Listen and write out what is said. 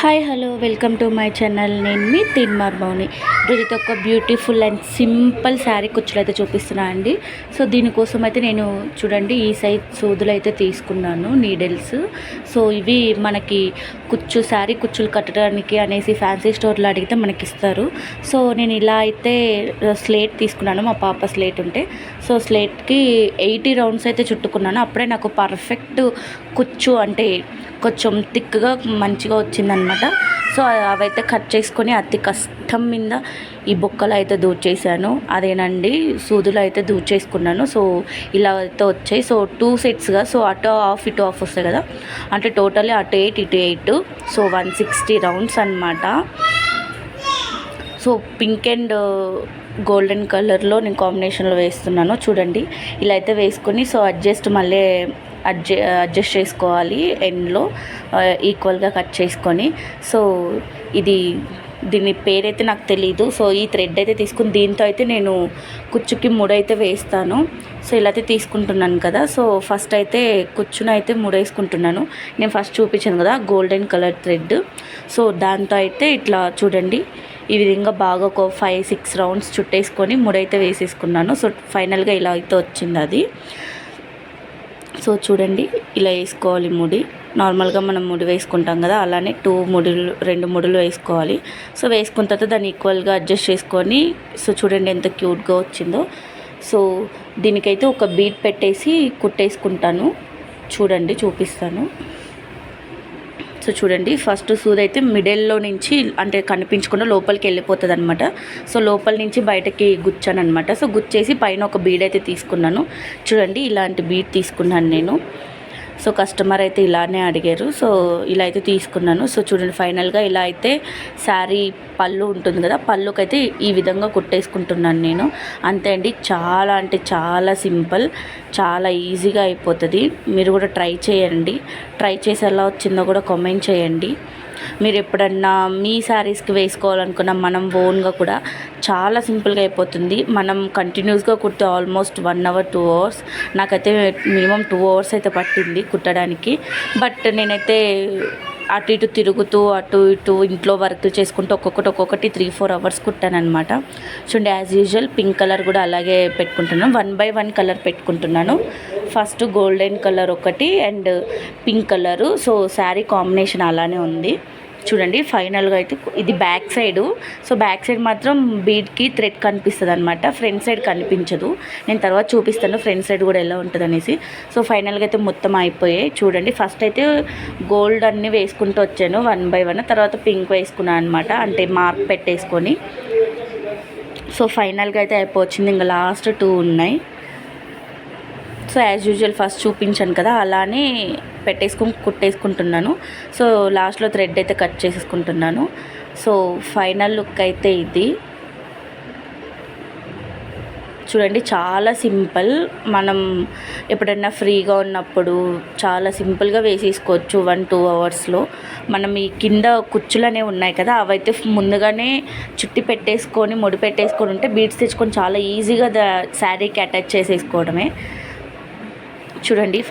Hi hello welcome to my channel. నేను మీ తిన్మార్ మౌని రోజుతో ఒక బ్యూటిఫుల్ అండ్ సింపుల్ శారీ కుచ్చులు అయితే చూపిస్తున్నా అండి. సో దీనికోసం అయితే నేను చూడండి ఈ సైజ్ సూదులు అయితే తీసుకున్నాను నీడిల్స్. సో ఇవి మనకి కుచ్చు శారీ కుచ్చులు కట్టడానికి అనేసి ఫ్యాన్సీ స్టోర్లో అడిగితే మనకి ఇస్తారు సో నేను ఇలా అయితే స్లేట్ తీసుకున్నాను మా పాప స్లేట్ ఉంటే. సో స్లేట్కి ఎయిటీ రౌండ్స్ అయితే చుట్టుకున్నాను. అప్పుడే నాకు పర్ఫెక్ట్ కుచ్చు అంటే కొంచెం థిక్గా మంచిగా అనమాట సో అవైతే కట్ చేసుకొని అతి కష్టం మీద ఈ బొక్కలు అయితే దూచేసాను అదేనండి సూదులు అయితే దూచేసుకున్నాను. సో ఇలా అయితే వచ్చాయి. సో టూ సెట్స్గా సో అటు ఆఫ్ ఇటు ఆఫ్ వస్తాయి కదా. అంటే టోటల్లీ అటు ఎయిట్ ఇటు eight. So one sixty rounds అనమాట సో పింక్ అండ్ గోల్డెన్ కలర్లో నేను కాంబినేషన్లో వేస్తున్నాను. చూడండి ఇలా అయితే వేసుకొని సో అడ్జస్ట్ మళ్ళీ అడ్జ అడ్జస్ట్ చేసుకోవాలి ఎండ్లో ఈక్వల్గా కట్ చేసుకొని. సో ఇది దీని పేరైతే నాకు తెలియదు సో ఈ థ్రెడ్ అయితే తీసుకుని దీంతో అయితే నేను కుచ్చుకి ముడైతే వేస్తాను. సో ఇలా అయితే తీసుకుంటున్నాను కదా. సో ఫస్ట్ అయితే కుచ్చును అయితే ముడేసుకుంటున్నాను. నేను ఫస్ట్ చూపించాను కదా గోల్డెన్ కలర్ థ్రెడ్. సో దాంతో అయితే ఇట్లా చూడండి. ఈ విధంగా బాగా ఒక ఫైవ్ సిక్స్ రౌండ్స్ చుట్టేసుకొని ముడైతే వేసేసుకున్నాను. సో ఫైనల్గా ఇలా అయితే వచ్చింది అది. సో చూడండి ఇలా వేసుకోవాలి ముడి. నార్మల్గా మనం ముడి వేసుకుంటాం కదా అలానే టూ ముడులు రెండు ముడులు వేసుకోవాలి. సో వేసుకున్న తర్వాత దాన్ని ఈక్వల్గా అడ్జస్ట్ చేసుకొని సో చూడండి ఎంత క్యూట్గా వచ్చిందో. సో దీనికైతే ఒక బీట్ పెట్టేసి కుట్టేసుకుంటాను. చూడండి చూపిస్తాను. సో చూడండి ఫస్ట్ సూది అయితే మిడిల్లో నుంచి అంటే కనిపించకుండా లోపలికి వెళ్ళిపోతుంది అనమాట సో లోపల నుంచి బయటకి గుచ్చాను అనమాట సో గుచ్చేసి పైన ఒక బీడ్ అయితే తీసుకున్నాను. చూడండి ఇలాంటి బీడ్ తీసుకున్నాను నేను. సో కస్టమర్ అయితే ఇలానే అడిగారు. సో ఇలా అయితే తీసుకున్నాను. సో చూడండి ఫైనల్గా ఇలా అయితే శారీ పళ్ళు ఉంటుంది కదా పళ్ళుకైతే ఈ విధంగా కుట్టేసుకుంటున్నాను నేను. అంతే అండి చాలా అంటే చాలా సింపుల్ చాలా ఈజీగా అయిపోతుంది. మీరు కూడా ట్రై చేయండి. ట్రై చేసి ఎలా వచ్చిందో కూడా కామెంట్ చేయండి. మీరు ఎప్పుడన్నా మీ శారీస్కి వేసుకోవాలనుకున్న మనం ఓన్గా కూడా చాలా సింపుల్గా అయిపోతుంది. మనం కంటిన్యూస్గా కుడితే almost one hour two hours. నాకైతే మినిమం టూ అవర్స్ అయితే పట్టింది కుట్టడానికి. బట్ నేనైతే అటు ఇటు తిరుగుతూ అటు ఇటు ఇంట్లో వర్క్ చేసుకుంటూ ఒక్కొక్కటి ఒక్కొక్కటి త్రీ ఫోర్ అవర్స్ కుట్టానమాట చూడండి యాజ్ యూజువల్ పింక్ కలర్ కూడా అలాగే పెట్టుకుంటున్నాను. వన్ బై వన్ కలర్ పెట్టుకుంటున్నాను. ఫస్ట్ గోల్డెన్ కలర్ ఒకటి and pink colour. So sari combination అలానే ఉంది. చూడండి ఫైనల్గా అయితే ఇది back side. So back side మాత్రం బీడ్కి థ్రెడ్ కనిపిస్తుంది అనమాట ఫ్రంట్ సైడ్ కనిపించదు. నేను తర్వాత చూపిస్తాను ఫ్రంట్ సైడ్ కూడా ఎలా ఉంటుంది అనేసి సో ఫైనల్గా అయితే మొత్తం అయిపోయాయి. చూడండి ఫస్ట్ అయితే గోల్డ్ అన్నీ వేసుకుంటూ వచ్చాను వన్ బై వన్. తర్వాత పింక్ వేసుకున్నాను అనమాట అంటే మార్క్ పెట్టేసుకొని. సో ఫైనల్గా అయితే అయిపోయింది ఇంకా లాస్ట్ టూ ఉన్నాయి. సో యాజ్ యూజువల్ ఫస్ట్ చూపించాను కదా అలానే పెట్టేసుకుని కుట్టేసుకుంటున్నాను. సో లాస్ట్లో థ్రెడ్ అయితే కట్ చేసేసుకుంటున్నాను. సో ఫైనల్ లుక్ అయితే ఇది. చూడండి చాలా సింపుల్. మనం ఎప్పుడైనా ఫ్రీగా ఉన్నప్పుడు చాలా సింపుల్గా వేసేసుకోవచ్చు వన్ టూ అవర్స్లో. మనం ఈ కింద కుచ్చులు అనేవి ఉన్నాయి కదా అవైతే ముందుగానే చుట్టి పెట్టేసుకొని ముడి పెట్టేసుకొని ఉంటే బీట్స్ తెచ్చుకొని చాలా ఈజీగా ద శారీకి అటాచ్ చేసేసుకోవడమే. చూడండి.